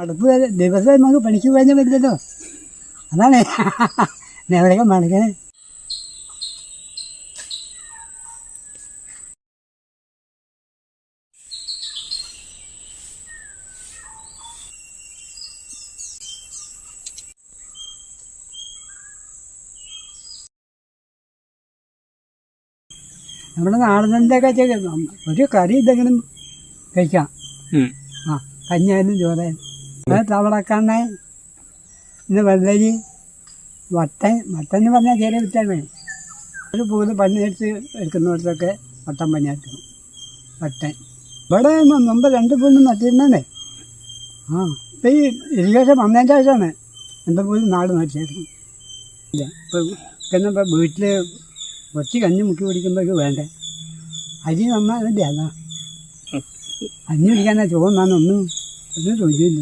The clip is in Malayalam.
അടുപ്പ് ദിവസം നമുക്ക് പണിക്ക് പോകാൻ പറ്റില്ലല്ലോ അതാണ്. എവിടെയൊക്കെ മണക്കണേ? നമ്മുടെ ചെയ്യും ഒരു കറി ഇതെങ്കിലും കഴിക്കാം. ആ കഞ്ഞായാലും ചോറായാലും. തവളക്കണ്ണ ഇന്ന് വെള്ളരി വട്ടൻ വട്ടൻ എന്ന് പറഞ്ഞാൽ ചെറിയ വിറ്റാൽ വേണം ഒരു പൂത് പണിയെടുത്ത് എടുക്കുന്നിടത്തൊക്കെ വട്ടൻ പണിയെടുക്കണം വട്ടൻ. ഇവിടെ മുമ്പ് രണ്ട് പൂന്ന് നട്ടിരുന്നേ ആ ഇപ്പം ഈ ഇരികേഷൻ വന്നതിന്റെ ശേഷമാണ് എന്റെ പൂൽ നാട് ഇല്ല ഇപ്പം ഇപ്പം വീട്ടിൽ കുറച്ച് കഞ്ഞി മുക്കി കുടിക്കുമ്പോഴേക്ക് വേണ്ടേ? അരി നന്നാ വേണ്ടി അതാ. കഞ്ഞി കുടിക്കാനാ ചോന്നാന്നൊന്നും ഒന്നും രുചിയില്ല.